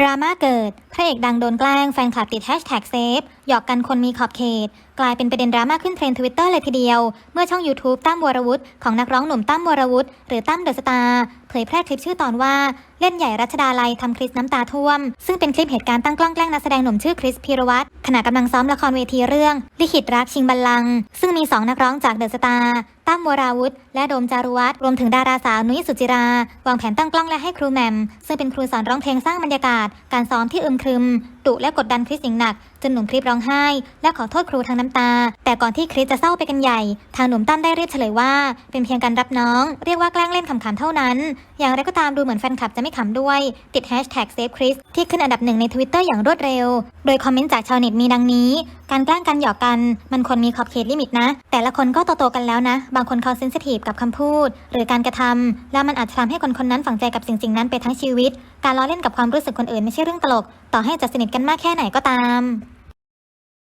ดราม่าเกิด พระเอกดังโดนแกล้งแฟนคลับติดแฮชแท็กเซฟหยอกกันคนมีขอบเขต กลายเป็นประเด็นดราม่าขึ้นเทรนด์ทวิตเตอร์เลยทีเดียว เมื่อช่อง YouTube ตั้มวรวุฒิของนักร้องหนุ่มตั้มวรวุฒิหรือตั้มเดอะสตาร์เผยแพร่คลิปชื่อตอนว่า เล่นใหญ่รัชดาลัยทำคริสน้ำตาท่วม ซึ่งเป็นคลิปเหตุการณ์ตั้งกล้องแกล้งนักแสดงหนุ่มชื่อคริสพีรวัตรขณะกำลังซ้อมละครเวทีเรื่องลิขิตรักชิงบัลลังก์ซึ่งมีสองนักร้องจากเดอะสตาร์ ตั้มวราวุธ และโดมจารุวัตรรวมถึงดาราสาวนุ้ยสุจิรา วางแผนตั้งกล้องและให้ครูแหม่มซึ่งเป็นครูสอนร้องเพลงสร้างบรรยากาศ การซ้อมที่อึมครึมดุและกดดันคริสอย่างหนัก จนหนุ่มคลิปร้องไห้ และขอโทษครูทางน้ำตา แต่ก่อนที่คริสจะเศร้าไปกันใหญ่ ทางหนุ่มตั้มได้เรียบเฉลยว่า เป็นเพียงการรับน้อง เรียกว่าแกล้งเล่นขำๆเท่านั้น อย่างไรก็ตามดูเหมือนแฟนคลับจะไม่ขำด้วย ติดแฮชแท็กเซฟคริสที่ขึ้นอันดับหนึ่งในทวิตเตอร์อย่างรวดเร็ว โดยคอมเมนต์จากชาวเน็ตมีดังนี้ การแกล้งกันหยอกกัน มันควรมีขอบเขตลิมิตนะ แต่ละคนก็โตๆกันแล้วนะ บางคนเขาเซนซิทีฟกับคำพูด หรือการกระทำแล้วมันอาจจะทำให้คนคนนั้นฝังใจกับสิ่งสิ่งนั้นไปทั้งชีวิต การล้อเล่นกับความรู้สึกคนอื่นไม่ใช่เรื่องตลก ต่อให้จะสนิทกันมากแค่ไหนก็ตาม